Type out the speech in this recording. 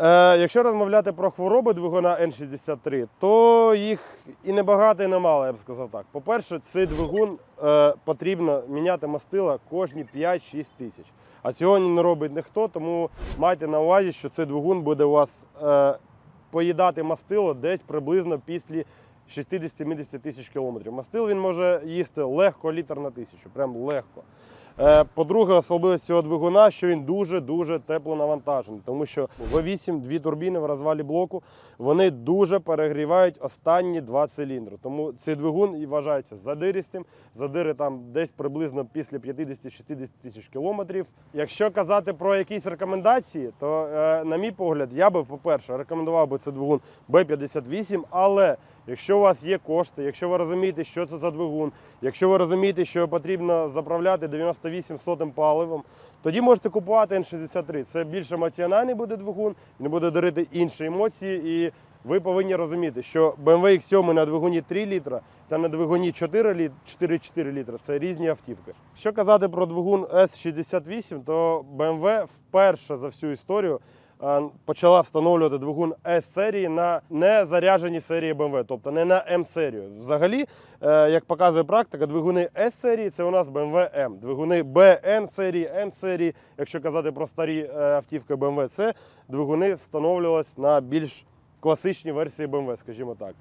Е, якщо розмовляти про хвороби двигуна N63, то їх і не багато, і не мало, я б сказав так. По-перше, цей двигун е, потрібно міняти мастила кожні 5-6 тисяч. А сьогодні не робить ніхто, тому майте на увазі, що цей двигун буде у вас е, поїдати мастило десь приблизно після 60-70 тисяч кілометрів. Мастил він може їсти легко літр на тисячу, прям легко. Е, По-друге, особливість цього двигуна, що він дуже-дуже теплонавантажений, тому що V8, дві турбіни в розвалі блоку, вони дуже перегрівають останні два циліндри. Тому цей двигун і вважається задиристим. Задири там десь приблизно після 50-60 тисяч кілометрів. Якщо казати про якісь рекомендації, то, е, на мій погляд, я би, по-перше, рекомендував би це двигун B58, але Якщо у вас є кошти, якщо ви розумієте, що це за двигун, якщо ви розумієте, що потрібно заправляти 98 сотим паливом, тоді можете купувати N63. Це більш емоціональний буде двигун, він буде дарити інші емоції, і ви повинні розуміти, що BMW X7 на двигуні 3 літра та на двигуні 4 літ- 4,4 літра це різні автівки. Що казати про двигун S68, то BMW вперше за всю історію почала встановлювати двигун S-серії на незаряженій серії BMW, тобто не на M-серію. Взагалі, е, як показує практика, двигуни S-серії це у нас BMW M. Двигуни BN серії, M серії, якщо казати про старі е, автівки BMW, це двигуни встановлювалися на більш класичні версії BMW, скажімо так.